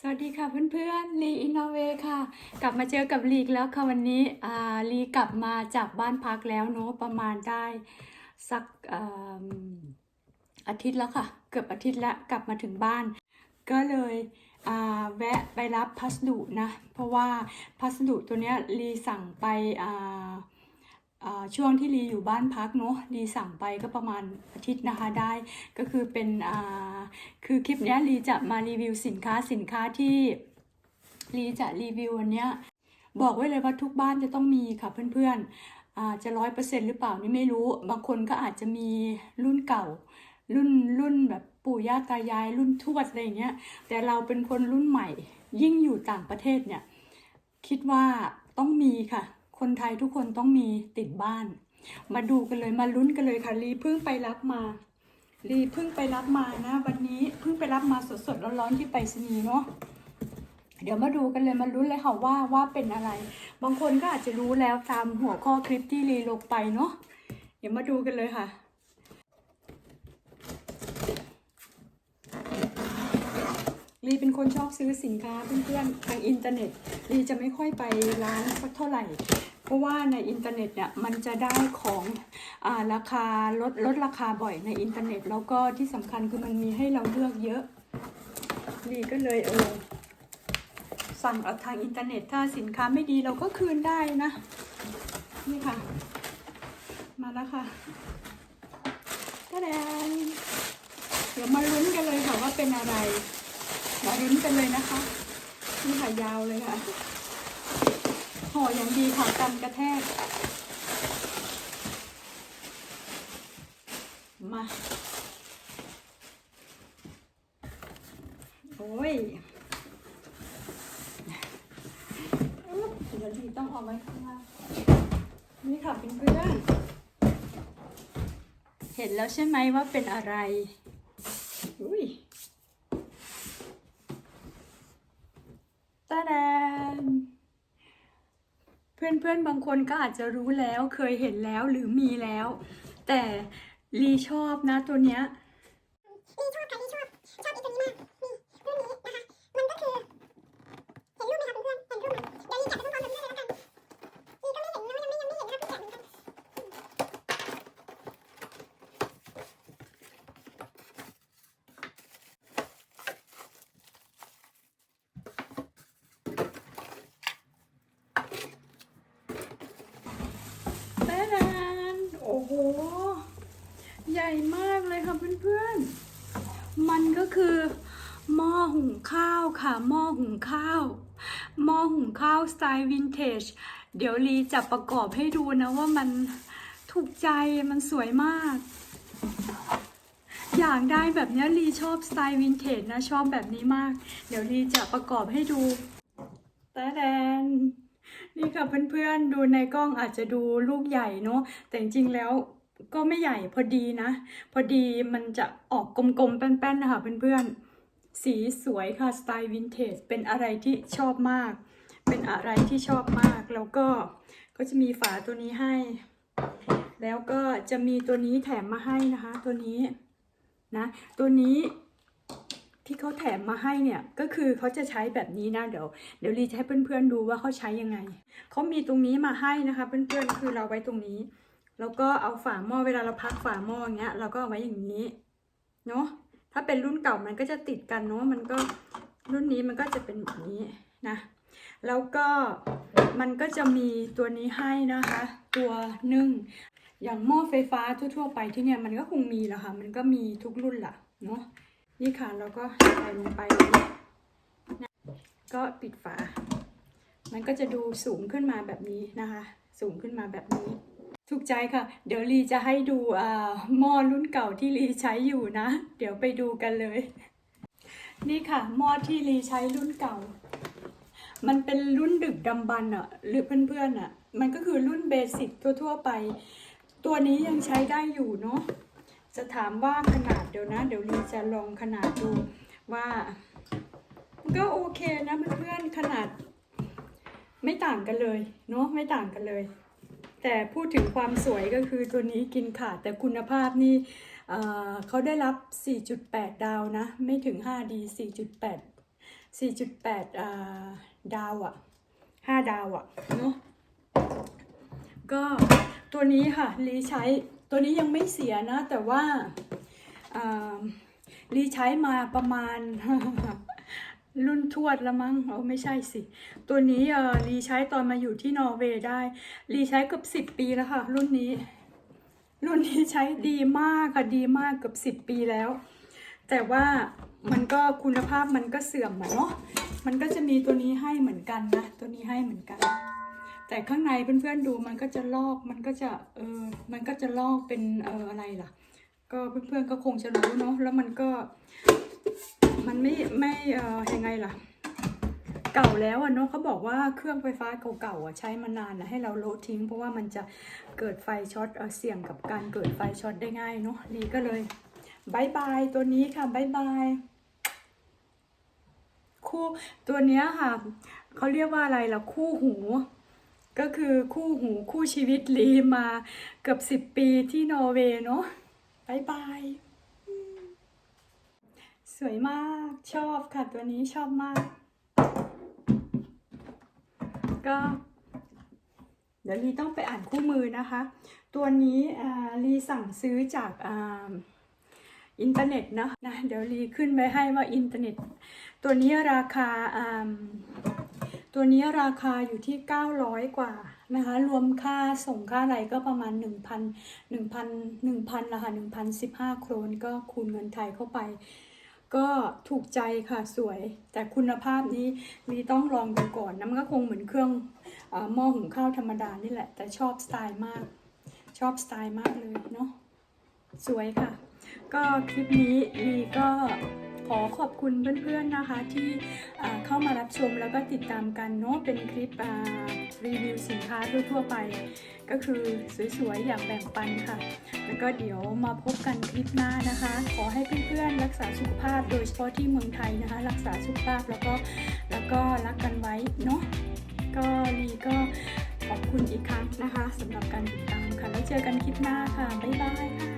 สวัสดีค่ะเพื่อนๆลีอินโนเวค่ะ กลับมาเจอกับลีกแล้วค่ะวันนี้อ่าลีกลับมาจากบ้านพักแล้วเนาะประมาณได้สักอาอาทิตย์แล้วค่ะ เกือบอาทิตย์ล้วกลับมาถึงบ้าน ก็เลยอ่าแวะไปรับพัสดุนะ เพราะว่าพัสดุตัวเนี้ยลีสั่งไปอ่าอ่า ช่วงที่ลีอยู่บ้านพักเนาะลีสั่งไปก็ประมาณอาทิตย์นะคะได้ก็คือเป็นอ่าคือคลิปนี้ลีจะมารีวิวสินค้าสินค้าที่ลีจะรีวิววันเนี้ยบอกไว้เลยว่าทุกบ้านจะต้องมีค่ะเพื่อนๆจะร้อยเปอร์เซ็นต์หรือเปล่านี่ไม่รู้ บางคนก็อาจจะมีรุ่นเก่า รุ่นรุ่นแบบปู่ย่าตายาย รุ่นทวดอะไรอย่างเงี้ยแต่เราเป็นคนรุ่นใหม่ ยิ่งอยู่ต่างประเทศเนี่ยคิดว่าต้องมีค่ะ คนไทยทุกคนต้องมีติดบ้าน มาดูกันเลยมาลุ้นกันเลยค่ะลีเพิ่งไปรับมาลีเพิ่งไปรับมานะ วันนี้เพิ่งไปรับมาสดๆร้อนๆที่ไปรษณีย์เนาะเดี๋ยวมาดูกันเลยมาลุ้นเลยค่ะว่าว่าเป็นอะไร บางคนก็อาจจะรู้แล้วตามหัวข้อคลิปที่ลีลงไปเนาะเดี๋ยวมาดูกันเลยค่ะ ลีเป็นคนชอบซื้อสินค้าเพื่อนๆทางอินเทอร์เน็ตลีจะไม่ค่อยไปร้านสักเท่าไหร่ เพราะว่าในอินเทอร์เน็ตเนี่ยมันจะได้ของอาราคาลดลดราคาบ่อยในอินเทอร์เน็ต แล้วก็ที่สำคัญคือมันมีให้เราเลือกเยอะลีก็เลยเออสั่งเอาทางอินเทอร์เน็ตถ้าสินค้าไม่ดีเราก็คืนได้นะ นี่ค่ะ มาแล้วค่ะตะแดงเดี๋ยวมาลุ้นกันเลยค่ะว่าเป็นอะไร มาลุ้นกันเลยนะคะนี่ค่ะยาวเลยค่ะห่ออย่างดีค่ะกันกระแทก มา โอ้ยอุ๊บเดี๋ยวดีต้องเอาไว้ข้างล่างนี่ค่ะเป็นเพื่อนเห็นแล้วใช่ไหมว่าเป็นอะไร อุ้ย ตาแดน เพื่อนๆบางคนก็อาจจะรู้แล้วเคยเห็นแล้วหรือมีแล้ว แต่ลีชอบนะตัวเนี้ย ลีชอบค่ะลีชอบ ชอบอีตัวนี้มาก นี่รุ่นนี้นะคะ มันก็คือ เห็นรูปไหมคะเพื่อนๆเห็นรูปไหมเดี๋ยวลีแกะไปพร้อมๆกับเพื่อนเลยแล้วกันลีก็ไม่เห็นนะยังไม่ยังไม่เห็นนะคะเพิ่งแกะเหมือนกัน ตาแดนโอ้โห ให ญ่มากเลยค่ะเพื่อนๆ มันก็คือหม้อหุงข้าวค่ะหม้อหุงข้าวหม้อหุงข้าวสไตล์วินเทจ เดี๋ยวลีจะประกอบให้ดูนะว่ามันถูกใจมันสวยมาก อยากได้แบบนี้ลีชอบสไตล์วินเทจนะชอบแบบนี้มาก เดี๋ยวลีจะประกอบให้ดูแตาแดนนี่ค่ะเพื่อนๆดูในกล้องอาจจะดูลูกใหญ่เนาะแต่จริงๆแล้ว ก็ไม่ใหญ่พอดีนะ พอดีมันจะออกกลมๆ แป้นๆ นะคะเพื่อนๆ สีสวยค่ะสไตล์วินเทจเป็นอะไรที่ชอบมาก เป็นอะไรที่ชอบมากแล้วก็ก็จะมีฝาตัวนี้ให้ แล้วก็จะมีตัวนี้แถมมาให้นะคะ ตัวนี้นะ ตัวนี้ที่เขาแถมมาให้เนี่ยก็คือเขาจะใช้แบบนี้นะเดี๋ยวเดี๋ยวรีจะให้เพื่อนๆดูว่าเขาใช้ยังไงเขามีตรงนี้มาให้นะคะ เพื่อนๆคือเราไว้ตรงนี้ แล้วก็เอาฝาหม้อเวลาเราพักฝาหม้ออย่างเงี้ย เราก็เอาไว้อย่างนี้เนาะถ้าเป็นรุ่นเก่ามันก็จะติดกันเนาะมันก็รุ่นนี้มันก็จะเป็นแบบนี้นะ แล้วก็มันก็จะมีตัวนี้ให้นะคะ ตัวนึ่งอย่างหม้อไฟฟ้าทั่ว ๆ ไปที่เนี่ยมันก็คงมีแหละค่ะ มันก็มีทุกรุ่นแหละเนาะนี่ค่ะเราก็ใส่ลงไปนะก็ปิดฝา มันก็จะดูสูงขึ้นมาแบบนี้นะคะ สูงขึ้นมาแบบนี้ ถูกใจค่ะ เดี๋ยวลีจะให้ดูอ่าหม้อรุ่นเก่าที่ลีใช้อยู่นะ เดี๋ยวไปดูกันเลย นี่ค่ะหม้อที่ลีใช้รุ่นเก่า มันเป็นรุ่นดึกดำบรรอะ หรือเพื่อนๆอะ มันก็คือรุ่นเบสิกทั่วๆไป ตัวนี้ยังใช้ได้อยู่เนาะ จะถามว่าขนาดเดี๋ยวนะ เดี๋ยวลีจะลองขนาดดูว่า ก็โอเคนะเพื่อนๆขนาด ไม่ต่างกันเลยเนาะไม่ต่างกันเลย แต่พูดถึงความสวยก็คือตัวนี้กินขาดแต่คุณภาพนี่เเขาได้รับ 4.8 ดาวนะ ไม่ถึง 5D 4.8 4.8อ่าดาวอะ5 ดาวอะเนาะก็ตัวนี้ค่ะรีใช้ตัวนี้ยังไม่เสียนะ แต่ว่าอ่ารีใช้มาประมาณ รุ่นทวดล้วมั้งเอาไม่ใช่สิ ตัวนี้เออรีใช้ตอนมาอยู่ที่นอร์เวย์ได้ รีใช้เกือบสิบปีแล้วค่ะ รุ่นนี้ รุ่นนี้ใช้ดีมากค่ะดีมากเกือบสิบปีแล้ว แต่ว่ามันก็คุณภาพมันก็เสื่อมอะเนาะมันก็จะมีตัวนี้ให้เหมือนกันนะ ตัวนี้ให้เหมือนกัน แต่ข้างในเพื่อนๆดูมันก็จะลอกมันก็จะเออมันก็จะลอกเป็นเอออะไรล่ะ ก็เพื่อนๆก็คงจะรู้เนาะแล้วมันก็ มันไม่ไม่เออยังไงล่ะ เก่าแล้วอะเนาะเขาบอกว่าเครื่องไฟฟ้าเก่าๆอะใช้มานานนะให้เราโละทิ้ง เพราะว่ามันจะเกิดไฟช็อตเสี่ยงกับการเกิดไฟช็อตได้ง่ายเนาะลีก็เลยบายบายตัวนี้ค่ะบายบายคู่ตัวเนี้ยค่ะเขาเรียกว่าอะไรล่ะคู่หู ก็คือคู่หูคู่ชีวิตลีมาเกือบสิบปีที่นอร์เวย์เนาะบายบาย สวยมากชอบค่ะตัวนี้ชอบมาก ก็ เดี๋ยวลีต้องไปอ่านคู่มือนะคะ ตัวนี้ลีสั่งซื้อจากอินเทอร์เน็ตนะนะเดี๋ยวลีขึ้นไว้ให้ว่าอินเทอร์เน็ต ตัวนี้ราคาอ่าตัวนี้ราคาอยู่ที่ 900 กว่านะคะ รวมค่าส่งค่าอะไรก็ประมาณ 1,000 1,000 1,000ละค่ะ1,015 โครนก็คูณเงินไทยเข้าไป ก็ถูกใจค่ะสวย แต่คุณภาพนี้ลีต้องลองดูก่อนนะมันก็คงเหมือนเครื่องอหม้อหุงข้าวธรรมดานี่แหละ แต่ชอบสไตล์มาก ชอบสไตล์มากเลยเนาะสวยค่ะ ก็คลิปนี้ลีก็ ขอขอบคุณเพื่อนๆนะคะที่เข้ามารับชมแล้วก็ติดตามกันเนาะเป็นคลิปรีวิวสินค้าทั่วๆไป ก็คือสวยๆอย่างแบ่งปันค่ะ แล้วก็เดี๋ยวมาพบกันคลิปหน้านะคะ ขอให้เพื่อนๆรักษาสุขภาพโดยเฉพาะที่เมืองไทยนะคะ รักษาสุขภาพแล้วก็แล้วก็รักกันไว้เนาะก็ลีก็ขอบคุณอีกครั้งนะคะสำหรับการติดตามค่ะ แล้วเจอกันคลิปหน้าค่ะ บ๊ายบายค่ะ